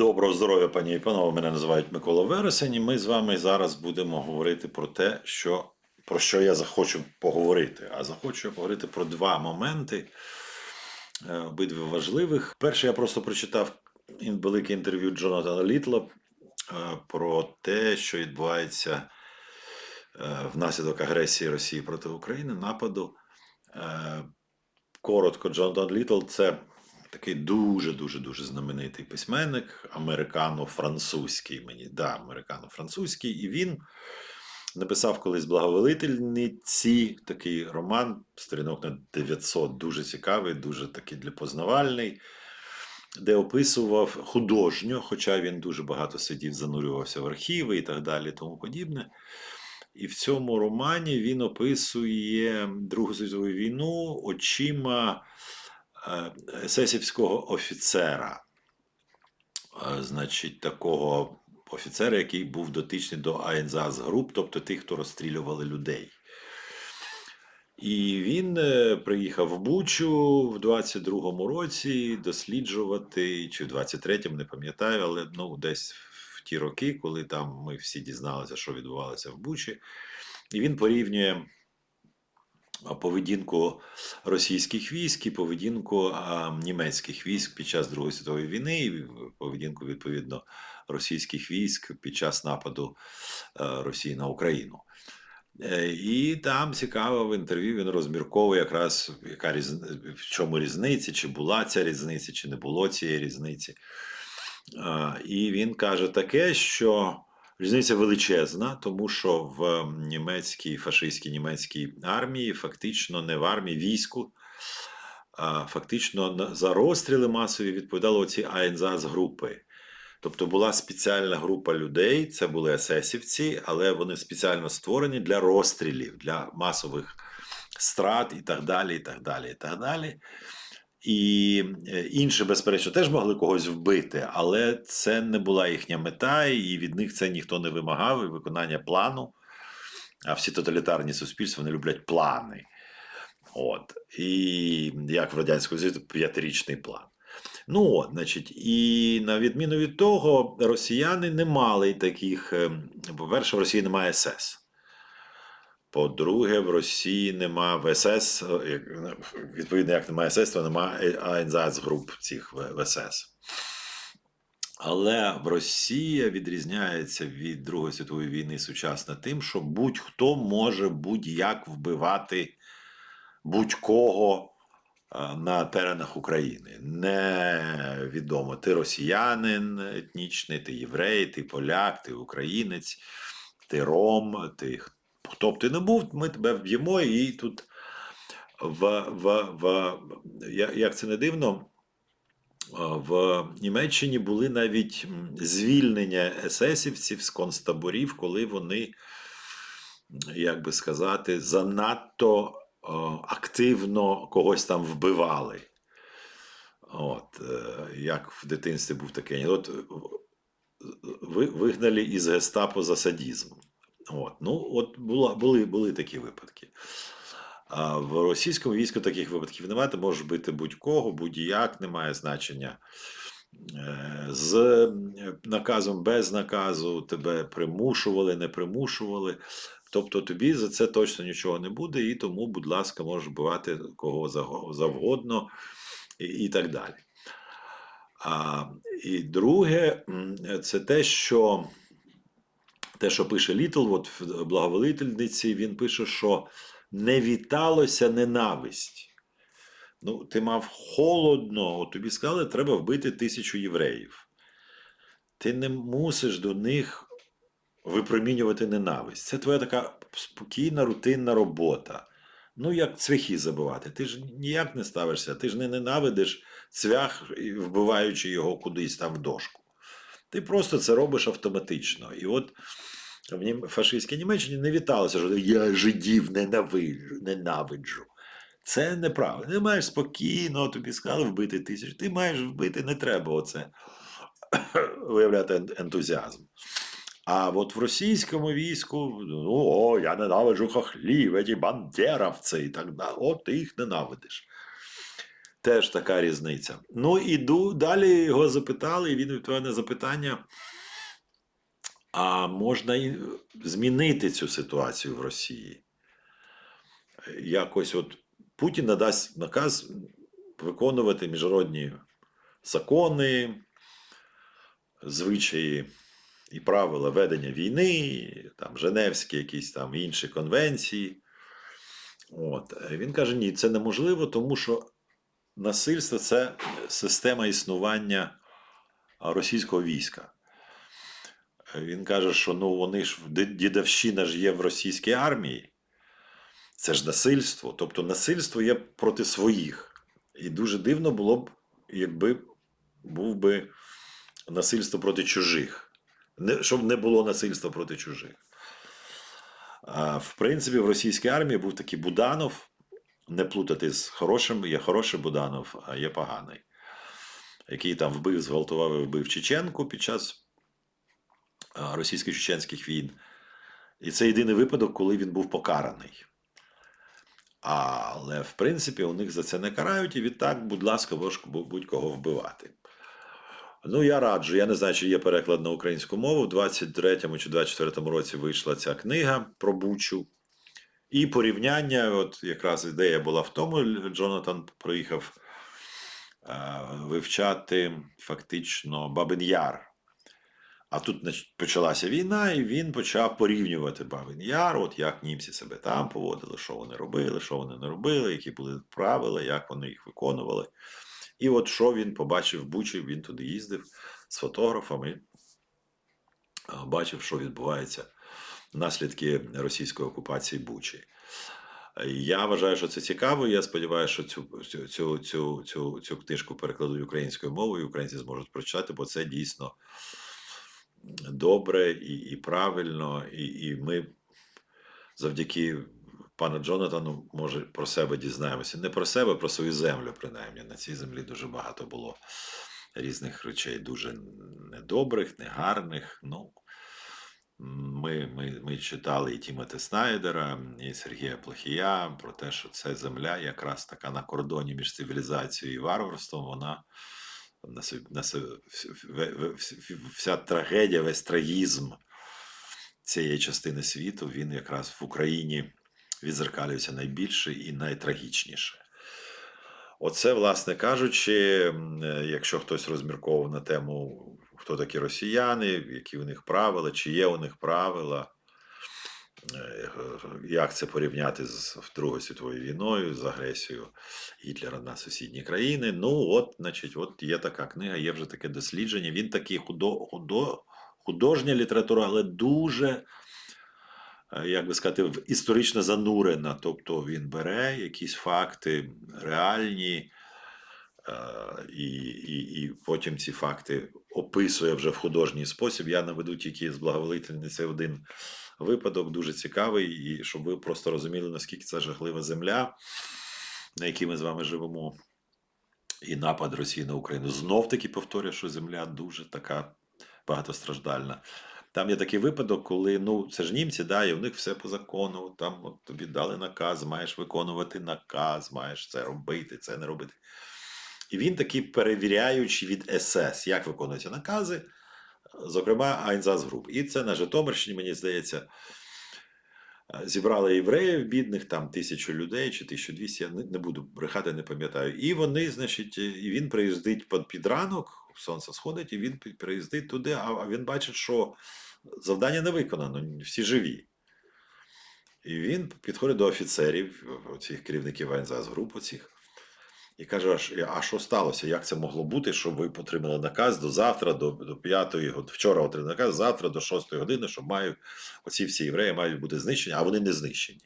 Доброго здоров'я, пані і панове. Мене називають Микола Вересень. І ми з вами зараз будемо говорити про те, що, про що я захочу поговорити. А захочу я поговорити про два моменти, е, обидві важливих. Перше, я просто прочитав велике інтерв'ю Джонатана Літла е, про те, що відбувається е, внаслідок агресії Росії проти України, нападу. Коротко, Джонатан Літл це такий дуже дуже дуже знаменитий письменник, американо-французький мені, да, американо-французький, і він написав колись благовелительниці, такий роман, сторінок на 900, дуже цікавий, дуже такий для познавальний, де описував художньо, хоча він дуже багато сидів, занурювався в архіви і так далі, тому подібне. І в цьому романі він описує Другу світову війну очима есесівського офіцера, Е, значить, такого офіцера, який був дотичний до АНЗАС груп, тобто тих, хто розстрілювали людей. І він е, приїхав в Бучу в 22-му році досліджувати, чи в 23-му, не пам'ятаю, але ну, десь в ті роки, коли там ми всі дізналися, що відбувалося в Бучі. І він порівнює поведінку російських військ і поведінку німецьких військ під час Другої світової війни, і поведінку, відповідно, російських військ під час нападу е, Росії на Україну. Е, І там цікаво в інтерв'ю він розмірковує якраз яка різ... в чому різниця, чи була ця різниця, чи не було цієї різниці. І він каже таке, що різниця величезна, тому що в німецькій фашистській німецькій армії, фактично не в армії, війську, а фактично за розстріли масові відповідали оці АНЗАС групи. Тобто була спеціальна група людей, це були есесівці, але вони спеціально створені для розстрілів, для масових страт і так далі. І так далі, і так далі. І е, інші, безперечно, теж могли когось вбити, але це не була їхня мета, і від них це ніхто не вимагав, і виконання плану. А всі тоталітарні суспільства вони люблять плани. От. І як в Радянському Союзі, п'ятирічний план. Ну, от, значить, і на відміну від того, росіяни не мали таких. ем, По-перше, в Росії немає СС. По-друге, в Росії нема в СС, е, відповідно, як немає СС, то немає АНЗАЦ груп цих в в Але в Росія відрізняється від Другої світової війни сучасно тим, що будь-хто може будь-як вбивати будь-кого на теренах України. Невідомо, ти росіянин етнічний, ти єврей, ти поляк, ти українець, ти ром, ти хто б ти не був, ми тебе вб'ємо і тут в, в, в як це не дивно. В Німеччині були навіть звільнення есесівців з концтаборів, коли вони, як би сказати, занадто активно когось там вбивали. От, е, як в дитинстві був такий анекдот, ви, вигнали із гестапо за садізм. От, ну, от була, були, були такі випадки. А в російському війську таких випадків немає, ти можеш бити будь-кого, будь-як, немає значення. Е, З е, наказом, без наказу тебе примушували, не примушували. Тобто тобі за це точно нічого не буде, і тому, будь ласка, можеш вбивати кого завгодно і, і так далі. А, і друге, це те, що те, що пише Літл, от в благовелительниці, він пише, що не віталося ненависть. Ну, ти мав холодно, тобі сказали, треба вбити тисячу євреїв. Ти не мусиш до них випромінювати ненависть. Це твоя така спокійна, рутинна робота. Ну, як цвяхи забивати. Ти ж ніяк не ставишся, ти ж не ненавидиш цвях, вбиваючи його кудись там в дошку. Ти просто це робиш автоматично. І от в фашистській Німеччині не віталося, що я жидів ненавиджу. Це неправда. Ти маєш спокійно, тобі сказали вбити тисячу. Ти маєш вбити, не треба оце виявляти ентузіазм. А от в російському війську, ну, о, я ненавиджу хохлів, ці бандеровці і так далі. От ти їх ненавидиш. Теж така різниця. Ну, іду, далі його запитали, і він відповідає на запитання. А можна і змінити цю ситуацію в Росії? Якось от Путін надасть наказ виконувати міжнародні закони, звичаї і правила ведення війни, там Женевські, якісь там інші конвенції. От. Він каже: ні, це неможливо, тому що насильство це система існування російського війська. Він каже, що ну вони ж ді- дідовщина ж є в російській армії. Це ж насильство. Тобто насильство є проти своїх. І дуже дивно було б, якби був би насильство проти чужих. Не, щоб не було насильства проти чужих. А, в принципі, в російській армії був такий Буданов. Не плутати з хорошим, є хороший Буданов, а є поганий, який там вбив, зґвалтував і вбив Чеченку під час російсько-чеченських війн. І це єдиний випадок, коли він був покараний. Але, в принципі, у них за це не карають, і відтак, будь ласка, можеш будь-кого вбивати. Ну, я раджу, я не знаю, чи є переклад на українську мову. У 23-му чи 24-му році вийшла ця книга про Бучу. І порівняння, от якраз ідея була в тому, Джонатан приїхав е, вивчати фактично Бабин Яр. А тут почалася війна, і він почав порівнювати Бабин Яр, от як німці себе там поводили, що вони робили, що вони не робили, які були правила, як вони їх виконували. І от що він побачив в Бучі, він туди їздив з фотографами, бачив, що відбувається наслідки російської окупації Бучі. Я вважаю, що це цікаво. Я сподіваюся, що цю, цю, цю, цю, цю, книжку перекладуть українською мовою, українці зможуть прочитати, бо це дійсно добре і, і правильно, і, і ми завдяки пану Джонатану, може, про себе дізнаємося. Не про себе, про свою землю, принаймні. На цій землі дуже багато було різних речей, дуже недобрих, негарних. Ну, ми, ми, ми читали і Тімоти Снайдера, і Сергія Плохія про те, що ця земля якраз така на кордоні між цивілізацією і варварством, вона на, на, вся трагедія, весь трагізм цієї частини світу, він якраз в Україні відзеркалюється найбільше і найтрагічніше. Оце, власне кажучи, е, якщо хтось розмірковував на тему, хто такі росіяни, які у них правила, чи є у них правила, е, як це порівняти з Другою світовою війною, з агресією Гітлера на сусідні країни. Ну, от, значить, от є така книга, є вже таке дослідження. Він такий худо, худо, художня література, але дуже, е, як би сказати, історично занурена. Тобто він бере якісь факти реальні. е, І, і, і потім ці факти описує вже в художній спосіб. Я наведу тільки з благоволительниці один випадок, дуже цікавий, і щоб ви просто розуміли, наскільки це жахлива земля, на якій ми з вами живемо. І напад Росії на Україну. Знов таки повторюю, що земля дуже така багатостраждальна. Там є такий випадок, коли ну це ж німці, да, і у них все по закону. Там от, тобі дали наказ, маєш виконувати наказ, маєш це робити, це не робити. І він такий перевіряючий від СС, як виконуються накази, зокрема, Айнзас-груп. І це на Житомирщині, мені здається, зібрали євреїв бідних, там тисячу людей чи 1200, я не, буду брехати, не пам'ятаю. І вони, значить, і він приїздить під, ранок, сонце сходить, і він приїздить туди, а, він бачить, що завдання не виконано, всі живі. І він підходить до офіцерів, цих керівників АНЗАС груп оцих, і каже: а що- сталося? Як це могло бути, щоб ви отримали наказ до завтра, до, до 5 години, вчора отримали наказ, завтра до 6-ї години, що мають оці всі євреї мають бути знищені, а вони не знищені.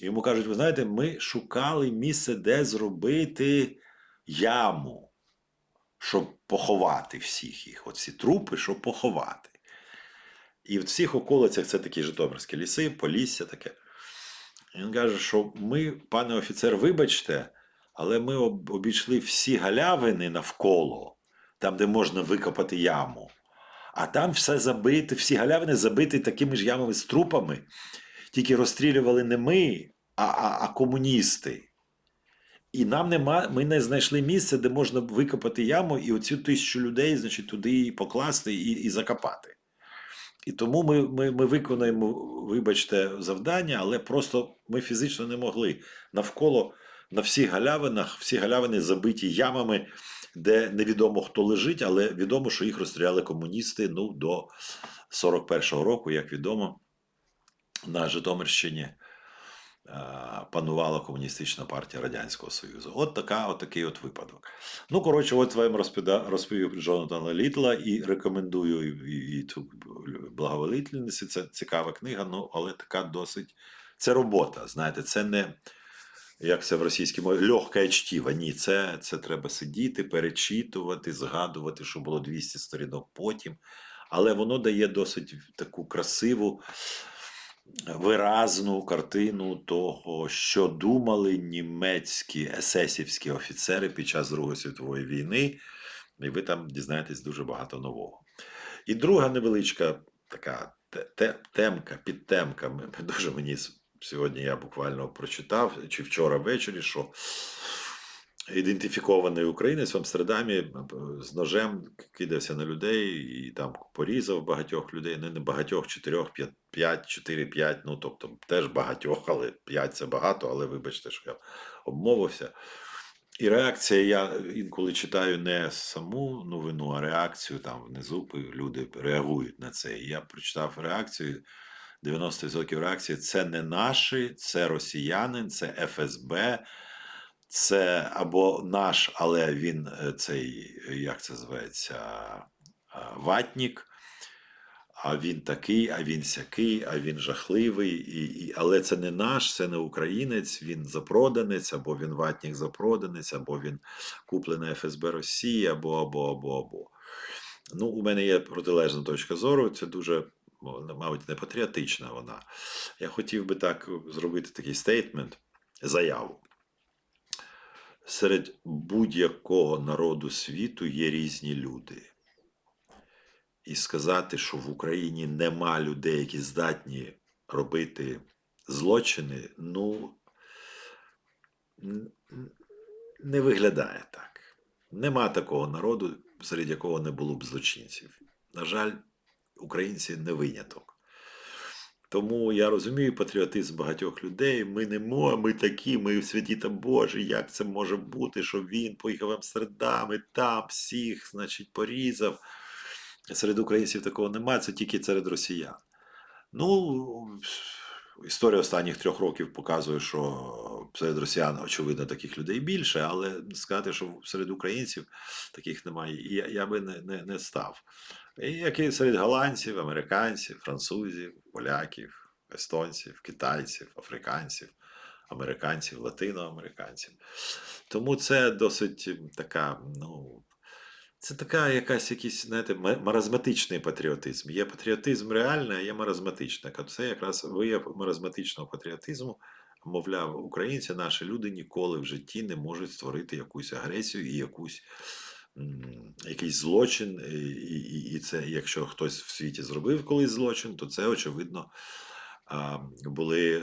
І йому кажуть: ви знаєте, ми шукали місце, де зробити яму, щоб поховати всіх їх, оці трупи, щоб поховати. І в цих околицях це такі Житомирські ліси, Полісся таке. І Він каже, що ми, пане офіцер, вибачте, але ми обійшли всі галявини навколо, там, де можна викопати яму. А там все забите, всі галявини забиті такими ж ямами з трупами. Тільки розстрілювали не ми, а, а, а комуністи. І нам нема, ми не знайшли місце, де можна викопати яму і оцю тисячу людей, значить, туди покласти і, і закопати. І тому ми, ми, ми виконаємо, вибачте, завдання, але просто ми фізично не могли. Навколо на всіх галявинах, всі галявини забиті ямами, де невідомо хто лежить, але відомо, що їх розстріляли комуністи ну, до 41-го року, як відомо, на Житомирщині панувала комуністична партія Радянського Союзу. От така, от такий от випадок. Ну, коротше, от вам розповів Джонатана Літла і рекомендую і, і. Це цікава книга, ну, але така досить. Це робота. Знаєте, це не. Як це в російській мові легке чтіва. Ні, це, це треба сидіти, перечитувати, згадувати, що було 200 сторінок потім. Але воно дає досить таку красиву, виразну картину того, що думали німецькі есесівські офіцери під час Другої світової війни, і ви там дізнаєтесь дуже багато нового. І друга невеличка така те- те- темка, підтемка. Дуже мені сьогодні я буквально прочитав, чи вчора ввечері, що ідентифікований українець в Амстердамі е, з ножем кидався на людей і там порізав багатьох людей, не, не багатьох, чотирьох, п'ять, чотири, п'ять, ну тобто теж багатьох, але п'ять це багато, але вибачте, що я обмовився. І реакція, я інколи читаю не саму новину, а реакцію там внизу люди реагують на це. І я прочитав реакцію. 90% реакції це не наші, це росіянин, це ФСБ, це або наш, але він е, цей, як це зветься, е, ватнік. А він такий, а він сякий, а він жахливий. І, і, але це не наш, це не українець, він запроданець, або він ватнік запроданець, або він куплений ФСБ Росії, або, або, або, або. Ну, у мене є протилежна точка зору. Це дуже, мабуть, не патріотична вона. Я хотів би так зробити такий стейтмент, заяву. Серед будь-якого народу світу є різні люди. І сказати, що в Україні нема людей, які здатні робити злочини, ну не виглядає так. Нема такого народу, серед якого не було б злочинців. На жаль, українці не виняток. Тому я розумію патріотизм багатьох людей. Ми не мо, ми такі, ми в святі та Божі. Як це може бути, що він поїхав в Амстердам і там всіх, значить, порізав. Серед українців такого немає, це тільки серед росіян. Ну, історія останніх трьох років показує, що серед росіян, очевидно, таких людей більше, але сказати, що серед українців таких немає, я, я би не, не, не став. І як і серед голландців, американців, французів, поляків, естонців, китайців, африканців, американців, латиноамериканців. Тому це досить така, ну. Це така якась якийсь, знаєте, ма- маразматичний патріотизм. Є патріотизм реальний, а є маразматичний. Це якраз вияв маразматичного патріотизму. Мовляв, українці, наші люди ніколи в житті не можуть створити якусь агресію і якусь, якийсь злочин. І, і, і це, якщо хтось в світі зробив колись злочин, то це очевидно. Були е,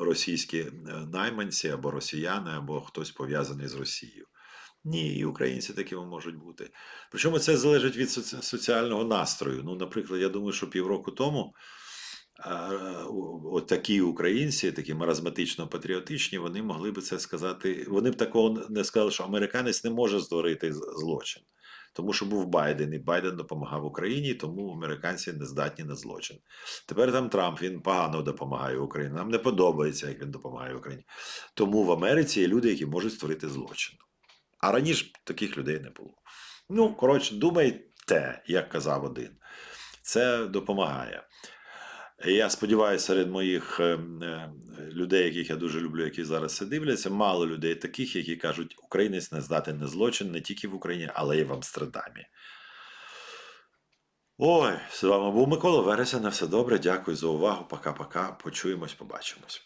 російські е, найманці або росіяни, або хтось пов'язаний з Росією. Ні, і українці такими можуть бути. Причому це залежить від соці- соціального настрою. Ну, наприклад, я думаю, що півроку тому от такі українці, такі маразматично патріотичні, вони могли би це сказати. Вони б такого не сказали, що американець не може створити злочин. Тому що був Байден, і Байден допомагав Україні, тому американці не здатні на злочин. Тепер там Трамп він погано допомагає Україні. Нам не подобається, як він допомагає Україні. Тому в Америці є люди, які можуть створити злочин. А раніше таких людей не було. Ну, коротше, думайте, як казав один. Це допомагає. Я сподіваюся, серед моїх е, е, людей, яких я дуже люблю, які зараз це дивляться, мало людей таких, які кажуть, українець не здатен на злочин не тільки в Україні, але й в Амстердамі. Ой, з вами був Микола Вереся. На все добре. Дякую за увагу. Пока-пока. Почуємось, побачимось.